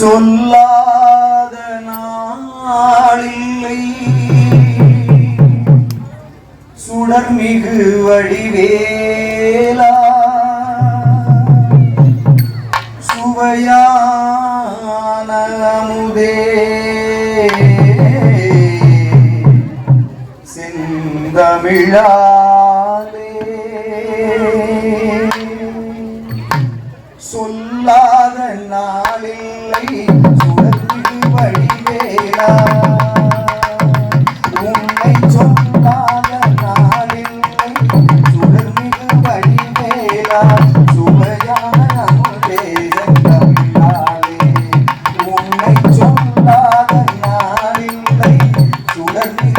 சொல்லாத நாளில்லை. சுடர்மிகு வடிவேலா. சுவையான அமுதே. செந்தமிழாலே. சொல்லாத நாளில்லை. சுடத்தில் வழிவேலா. உன்னை சொல்லாத நாளில்லை. சுடர்மிகு வழிவேலா. சுவையான உன்னை சொல்லாத நாளில்லை. சுடர்மிகு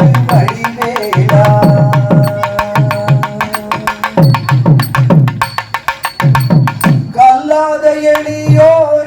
Dios.